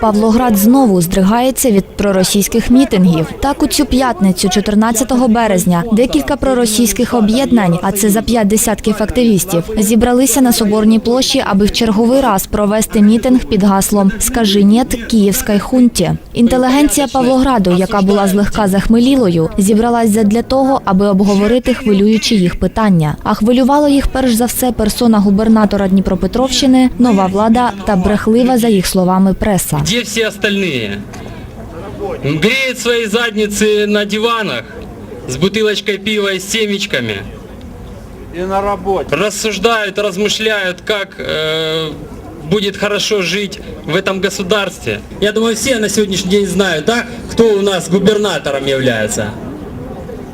Павлоград знову здригається від проросійських мітингів. Так у цю п'ятницю, 14 березня, декілька проросійських об'єднань, а це за п'ять десятків активістів, зібралися на соборній площі, аби в черговий раз провести мітинг під гаслом «Скажи нєт київській хунті». Інтелігенція Павлограду, яка була злегка захмелілою, зібралась задля того, аби обговорити хвилюючі їх питання. А хвилювало їх перш за все персона губернатора Дніпропетровщини, нова влада та брехлива, за їх словами, преса. Где все остальные? Греют свои задницы на диванах с бутылочкой пива и семечками. И на работе. Рассуждают, размышляют, как э, будет хорошо жить в этом государстве. Я думаю, все на сегодняшний день знают, да, кто у нас губернатором является.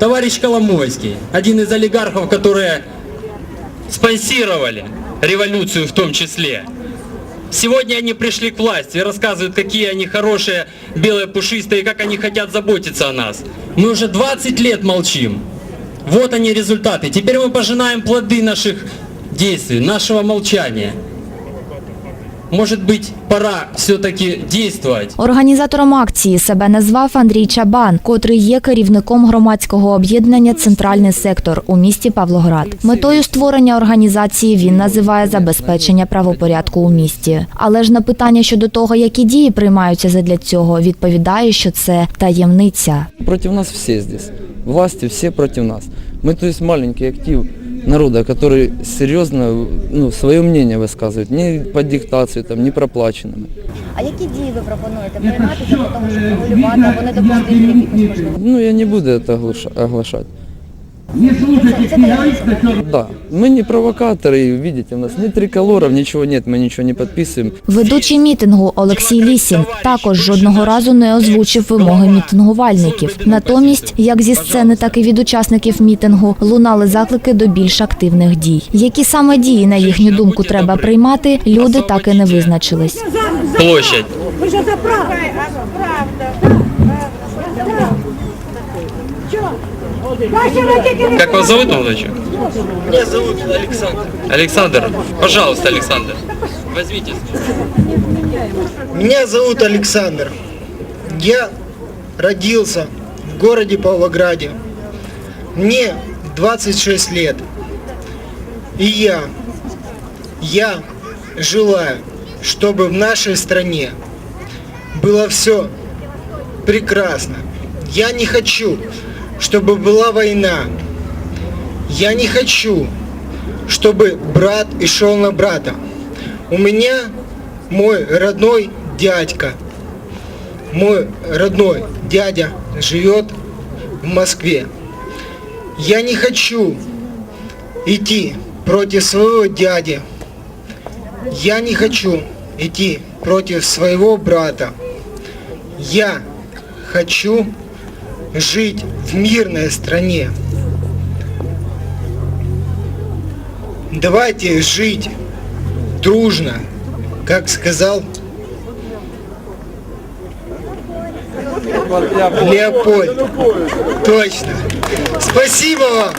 Товарищ Коломойский, один из олигархов, которые спонсировали революцию в том числе. Сегодня они пришли к власти и рассказывают, какие они хорошие, белые, пушистые, как они хотят заботиться о нас. Мы уже 20 лет молчим. Вот они результаты. Теперь мы пожинаем плоды наших действий, нашего молчания. Может быть, пора все-таки действовать. Організатором акції себе назвав Андрій Чабан, котрий є керівником громадського об'єднання Центральний сектор у місті Павлоград. Метою створення організації він називає забезпечення правопорядку у місті. Але ж на питання щодо того, які дії приймаються задля цього, відповідає, що це таємниця. Против нас все здесь. Власти все против нас. Мы, то есть, маленький актив народа, который серьезно ну, свое мнение высказывает, не по диктации, там, не проплаченными. А які дії ви пропонуєте приймати для того, щоб регулювати або не допустити якихось можливостей? Ну, я не буду это оглаша- оглашать. Це таємниця. Да, мы не провокаторы, видите, у нас ни триколоров, ничего нет, мы ничего не подписываем. Ведучий мітингу Олексій Лісін також жодного разу не озвучив вимоги мітингувальників. Натомість, як зі сцени, так і від учасників мітингу, лунали заклики до більш активних дій. Які саме дії, на їхню думку, треба приймати, люди так і не визначились. Площадь. Вы же за правду. Ваши родители Как вас зовут, молодой человек? Меня зовут Александр. Александр, пожалуйста, Александр, возьмите. Меня зовут Александр. Я родился в городе Павлограде. Мне 26 лет. И я, я желаю, чтобы в нашей стране было все прекрасно. Я не хочу, чтобы была война. Я не хочу, чтобы брат и шел на брата. У меня мой родной дядька, мой родной дядя живет в Москве. Я не хочу идти против своего дяди. Я не хочу идти против своего брата. Я хочу жить в мирной стране. Давайте жить дружно, как сказал Леопольд. Точно. Спасибо вам.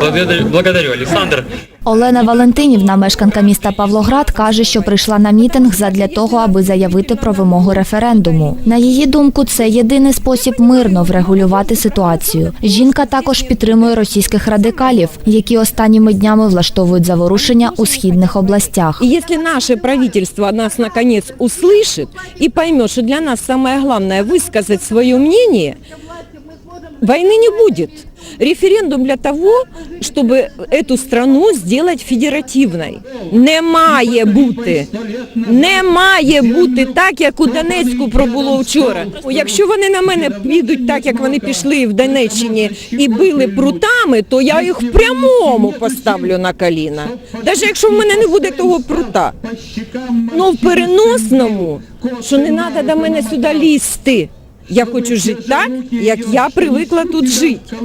Благодарю, благодарю, Александр. Олена Валентинівна, мешканка міста Павлоград, каже, що прийшла на мітинг задля того, аби заявити про вимогу референдуму. На її думку, це єдиний спосіб мирно врегулювати ситуацію. Жінка також підтримує російських радикалів, які останніми днями влаштовують заворушення у східних областях. Если наше правительство нас наконец услышит и поймет, что для нас самое главное высказать свое мнение, войны не будет. Референдум для того, чтобы эту страну сделать федеративной. Не має бути. Не має бути так, як у Донецьку пробуло вчора. Якщо вони на мене підуть так, як вони пішли в Донеччині і били прутами, то я їх в прямому поставлю на коліна. Навіть якщо в мене не буде того прута. Ну в переносному, що не треба до мене сюди лізти. Я хочу жити так, як я привикла тут жити.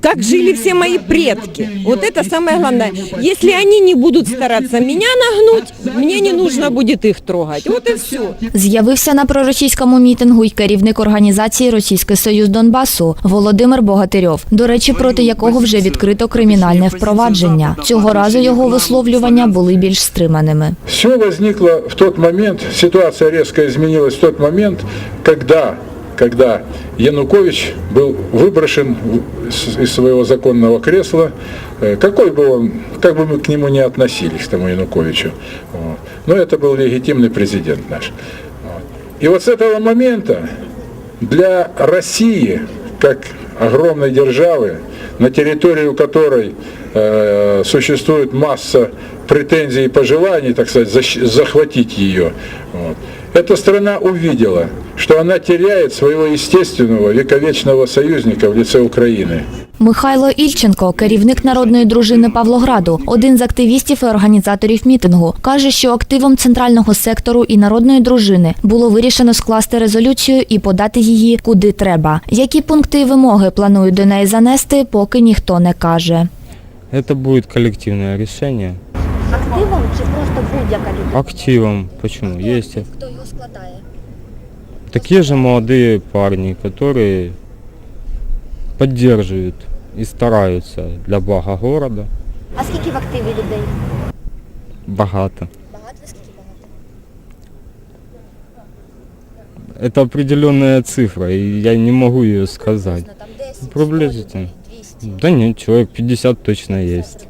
Как жили все мои предки. Вот это самое главное. Если они не будут стараться меня нагнуть, мне не нужно будет их трогать. Вот и все. З'явився на проросійському мітингу й керівник організації Російський Союз Донбасу Володимир Богатирьов, до речі, проти якого вже відкрито кримінальне впровадження. Цього разу його висловлювання були більш стриманими. Все возникло в тот момент, ситуация резко изменилась в тот момент, когда, когда Янукович был выброшен из своего законного кресла, Э, какой бы он, как бы мы к нему не относились, к тому Януковичу. Но это был легитимный президент наш. И вот с этого момента для России, как огромной державы, на территорию которой э, существует масса претензий и пожеланий, так сказать, захватить ее, вот, эта страна увидела, что она теряет своего естественного вековечного союзника в лице Украины. Михайло Ільченко, керівник народної дружини Павлограду, один з активістів і організаторів мітингу, каже, що активом центрального сектору і народної дружини було вирішено скласти резолюцію і подати її куди треба. Які пункти і вимоги планують до неї занести, поки ніхто не каже. Это будет коллективное решение. Активом чи просто будь-яка людина? Активом. Почему? Есть Хто його складає? такие же молодые парни, которые поддерживают и стараются для блага города. А скільки в активі людей? Богато. Багато скільки багато? Это определенная цифра, и я не могу ее сказать. Там 10, Приблизительно. 200. Да нет, человек 50 точно есть.